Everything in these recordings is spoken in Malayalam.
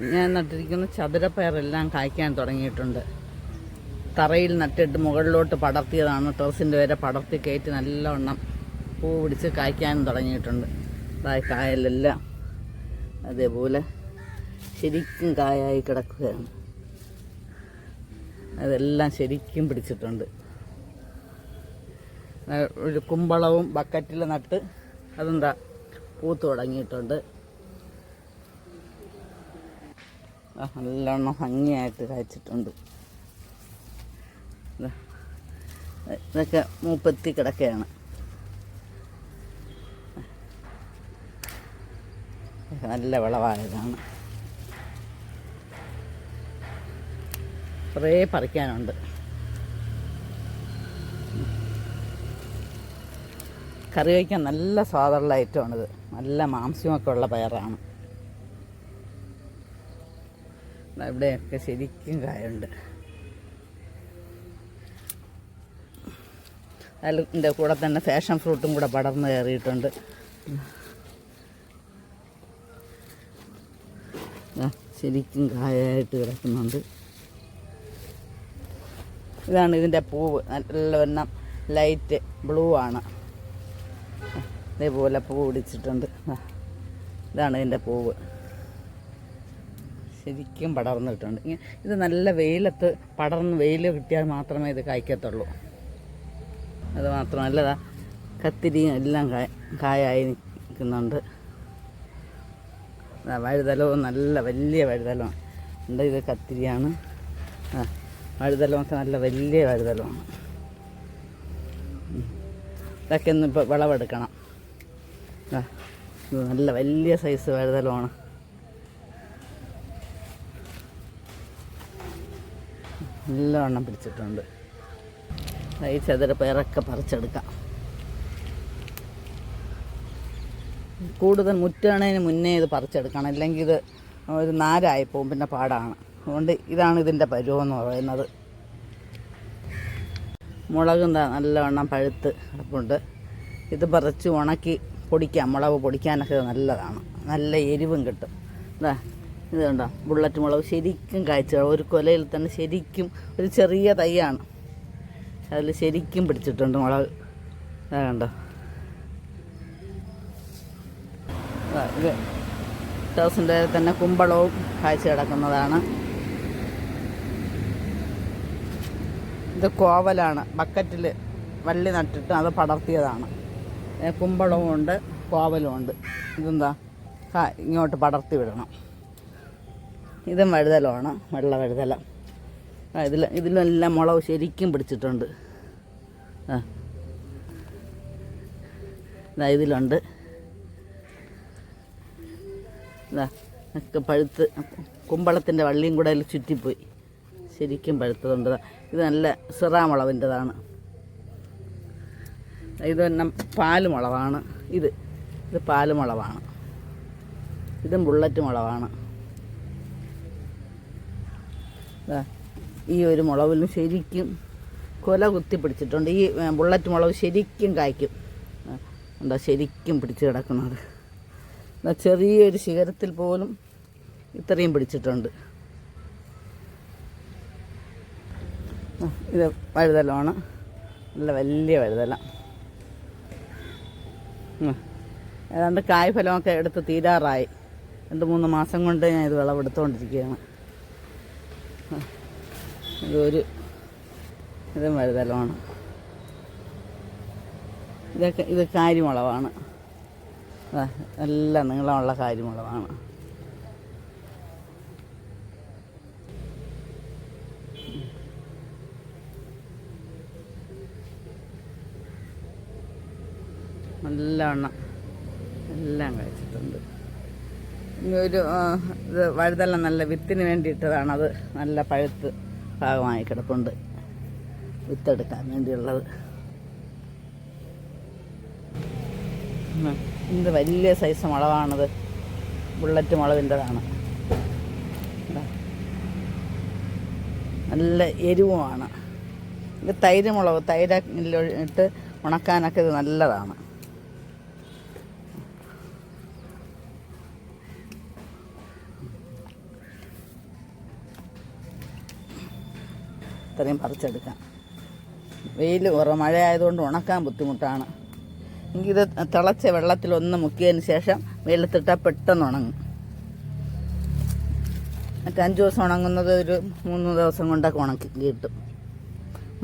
ഞാൻ നട്ടിരിക്കുന്ന ചതുരപ്പയറെല്ലാം കായ്ക്കാൻ തുടങ്ങിയിട്ടുണ്ട്. തറയിൽ നട്ടിട്ട് മുകളിലോട്ട് പടർത്തിയതാണ്. ടെറസിന്റെ വരെ പടർത്തി കയറ്റി നല്ലവണ്ണം പൂ പിടിച്ച് കായ്ക്കാനും തുടങ്ങിയിട്ടുണ്ട്. അതായത് കായലെല്ലാം അതേപോലെ ശരിക്കും കായായി കിടക്കുകയാണ്. അതെല്ലാം ശരിക്കും പിടിച്ചിട്ടുണ്ട്. ഒരു കുമ്പളവും ബക്കറ്റിൽ നട്ട് അതെന്താ പൂത്ത് തുടങ്ങിയിട്ടുണ്ട് ആ, നല്ലോണം ഭംഗിയായിട്ട് കായ്ച്ചിട്ടുണ്ട്. ഇതൊക്കെ മൂപ്പത്തി കിടക്കുകയാണ് നല്ല വിളവായതാണ്. കുറേ പറിക്കാനുണ്ട്. കറി വയ്ക്കാൻ നല്ല സ്വാദുള്ള ഐറ്റമാണിത്. നല്ല മാംസ്യമൊക്കെ ഉള്ള പയറാണ്. ഇവിടെയൊക്കെ ശരിക്കും കായുണ്ട്. അതിന്റെ കൂടെ തന്നെ ഫാഷൻ ഫ്രൂട്ടും കൂടെ പടർന്ന് കയറിയിട്ടുണ്ട്. ശരിക്കും കായായിട്ട് കിടക്കുന്നുണ്ട്. ഇതാണ് ഇതിന്റെ പൂവ്. നല്ല വണ്ണം ലൈറ്റ് ബ്ലൂ ആണ്. ഇതേപോലെ പൂ പിടിച്ചിട്ടുണ്ട് ഇതാണ് ഇതിന്റെ പൂവ്. ശരിക്കും പടർന്നിട്ടുണ്ട്. ഇത് നല്ല വെയിലത്ത് പടർന്ന് വെയിൽ കിട്ടിയാൽ മാത്രമേ ഇത് കായ്ക്കത്തുള്ളൂ. അത് മാത്രമല്ല കത്തിരിയും എല്ലാം കായ കായായി നിൽക്കുന്നുണ്ട്. വഴുതലവും നല്ല വലിയ വഴുതലമാണ് ഉണ്ട് ഇത് കത്തിരിയാണ്. വഴുതലമൊക്കെ നല്ല വലിയ വഴുതലമാണ്. ഇതൊക്കെ ഒന്ന് ഇപ്പോൾ വിളവെടുക്കണം. ഇത് നല്ല വലിയ സൈസ് വഴുതലമാണ്. നല്ലവണ്ണം പിടിച്ചിട്ടുണ്ട്. ദാ ഈ ചതുര പയറൊക്കെ പറിച്ചെടുക്കാം. കൂടുതൽ മുറ്റാണതിന് മുന്നേ ഇത് പറിച്ചെടുക്കണം. അല്ലെങ്കിൽ ഇത് ഒരു നാരായി പോകും പിന്നെ പാടാണ്. അതുകൊണ്ട് ഇതാണ് ഇതിന്റെ പരുവെന്ന് പറയുന്നത്. മുളക് എന്താ നല്ലവണ്ണം പഴുത്ത് കിടപ്പുണ്ട്. ഇത് പറിച്ച് ഉണക്കി പൊടിക്കാം. മുളക് പൊടിക്കാനൊക്കെ നല്ലതാണ്. നല്ല എരിവും കിട്ടും. ഇതാ ഇത് ബുള്ളറ്റ് മുളക്. ശരിക്കും കായ്ച്ച ഒരു കൊലയിൽ തന്നെ ശരിക്കും ഒരു ചെറിയ തൈയാണ്. അതിൽ ശരിക്കും പിടിച്ചിട്ടുണ്ട് മുളക്. ഇതാ കണ്ടോ? ഇത് ടെറസിന്റെ തന്നെ കുമ്പളവും കാഴ്ച കിടക്കുന്നതാണ്. ഇത് കോവലാണ്. ബക്കറ്റിൽ വള്ളി നട്ടിട്ട് അത് പടർത്തിയതാണ്. കുമ്പളവും ഉണ്ട് കോവലും ഉണ്ട് ഇതെന്താ ഇങ്ങോട്ട് പടർത്തി വിടണം. ഇതും വഴുതലമാണ് വെള്ള വഴുതല ഇതിൽ ഇതിലെല്ലാം മുളക് ശരിക്കും പിടിച്ചിട്ടുണ്ട്. ആ. ഇതാ ഇതിലുണ്ട്. ഇതാ ഒക്കെ പഴുത്ത് കുമ്പളത്തിന്റെ വള്ളിയും കൂടെ അതിൽ ചുറ്റിപ്പോയി. ശരിക്കും പഴുത്തതുണ്ട്. ഇത് നല്ല സിറാമുളവിന്റെതാണ് ഇത് തന്നെ പാലുമുളവാണ് ഇത് ഇത് പാലുമുളവാണ് ഇതും ബുള്ളറ്റ് മുളവാണ് ഈ ഒരു മുളവിലും ശരിക്കും കൊല കുത്തി പിടിച്ചിട്ടുണ്ട്. ഈ ബുള്ളറ്റ് മുളവ് ശരിക്കും കായ്ക്കും. എന്താ ശരിക്കും പിടിച്ച് കിടക്കുന്നത്. എന്നാൽ ചെറിയൊരു ശിഖരത്തിൽ പോലും ഇത്രയും പിടിച്ചിട്ടുണ്ട്. ഇത് വഴുതലമാണ്. നല്ല വലിയ വഴുതല. ഏതാണ്ട് കായ്ഫലമൊക്കെ എടുത്ത് തീരാറായി. രണ്ട് മൂന്ന് മാസം കൊണ്ട് ഞാൻ ഇത് വിളവെടുത്തുകൊണ്ടിരിക്കുകയാണ് ഇതൊരു ഇതും വഴുതലമാണ് ഇതൊക്കെ ഇത് കാരിമുളവാണ് എല്ലാം നീളമുള്ള കാരിമുളവാണ് നല്ലവണ്ണം എല്ലാം കഴിച്ചിട്ടുണ്ട്. ഒരു ഇത് വഴുതല നല്ല വിത്തിന് വേണ്ടിയിട്ടതാണത്. നല്ല പഴുത്ത് ഭാഗമായി കിടപ്പുണ്ട്. വിത്തെടുക്കാൻ വേണ്ടിയുള്ളത്. ഇത് വലിയ സൈസ് മുളവാണത്. ബുള്ളറ്റ് മുളവിന്റെതാണ്. നല്ല എരിവുമാണ്. ഇത് തൈര് മുളക് തൈര ഇട്ട് ഉണക്കാനൊക്കെ ഇത് നല്ലതാണ്. ഇത്രയും പറിച്ചെടുക്കാം. വെയിൽ കുറവ് മഴ ആയതുകൊണ്ട് ഉണക്കാൻ ബുദ്ധിമുട്ടാണ്. എങ്കിൽ ഇത് തിളച്ച വെള്ളത്തിലൊന്ന് മുക്കിയതിന് ശേഷം വെയിലത്തിട്ടാൽ പെട്ടെന്ന് ഉണങ്ങും. മറ്റേ അഞ്ച് ദിവസം ഉണങ്ങുന്നത് ഒരു മൂന്ന് ദിവസം കൊണ്ടൊക്കെ ഉണക്കി കിട്ടും.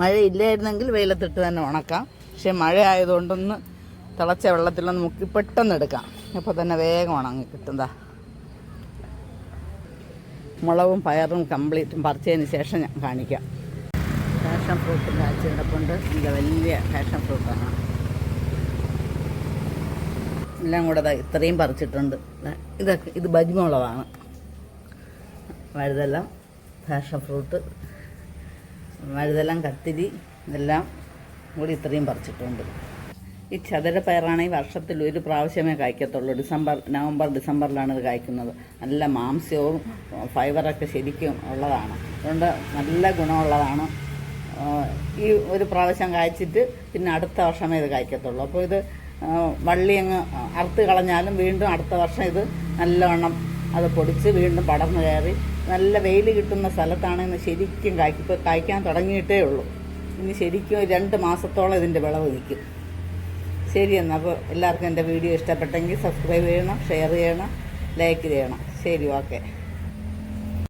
മഴ ഇല്ലായിരുന്നെങ്കിൽ വെയിലത്തിട്ട് തന്നെ ഉണക്കാം. പക്ഷേ മഴ ആയതുകൊണ്ടൊന്ന് തിളച്ച വെള്ളത്തിലൊന്ന് മുക്കി പെട്ടെന്ന് എടുക്കാം. അപ്പോൾ തന്നെ വേഗം ഉണങ്ങി കിട്ടുന്നതാ മുളകും പയറും കംപ്ലീറ്റും പറിച്ചതിന് ശേഷം ഞാൻ കാണിക്കാം. പാഷൻ ഫ്രൂട്ട് കാച്ചിടപ്പുണ്ട് നല്ല വലിയ പാഷൻ ഫ്രൂട്ടാണ്. എല്ലാം കൂടെ ഇത്രയും പറിച്ചിട്ടുണ്ട്. ഇതൊക്കെ ഇത് ബജിമുളകാണ് വഴുതെല്ലാം പാഷൻ ഫ്രൂട്ട് വഴുതെല്ലാം കത്തിരി ഇതെല്ലാം കൂടി ഇത്രയും പറിച്ചിട്ടുണ്ട്. ഈ ചതുരപ്പയറാണെങ്കിൽ വർഷത്തിൽ ഒരു പ്രാവശ്യമേ കായ്ക്കത്തുള്ളൂ. ഡിസംബർ നവംബർ ഡിസംബറിലാണ് ഇത് കായ്ക്കുന്നത്. നല്ല മാംസ്യവും ഫൈബറൊക്കെ ശരിക്കും ഉള്ളതാണ്. അതുകൊണ്ട് നല്ല ഗുണമുള്ളതാണ്. ഈ ഒരു പ്രാവശ്യം കായ്ച്ചിട്ട് പിന്നെ അടുത്ത വർഷമേ ഇത് കായ്ക്കത്തുള്ളൂ. അപ്പോൾ ഇത് വള്ളി അങ്ങ് അറുത്ത് കളഞ്ഞാലും വീണ്ടും അടുത്ത വർഷം ഇത് നല്ലവണ്ണം അത് പൊടിച്ച് വീണ്ടും പടർന്നു കയറി നല്ല വെയിൽ കിട്ടുന്ന സ്ഥലത്താണെങ്കിൽ ശരിക്കും കായ്ക്കും കായ്ക്കാൻ തുടങ്ങിയിട്ടേ ഉള്ളൂ. ഇനി ശരിക്കും രണ്ട് മാസത്തോളം ഇതിന്റെ വിളവ് നിൽക്കും. ശരി എന്നാൽ അപ്പോൾ എല്ലാവർക്കും എന്റെ വീഡിയോ ഇഷ്ടപ്പെട്ടെങ്കിൽ സബ്സ്ക്രൈബ് ചെയ്യണം ഷെയർ ചെയ്യണം ലൈക്ക് ചെയ്യണം. ശരി ഓക്കെ.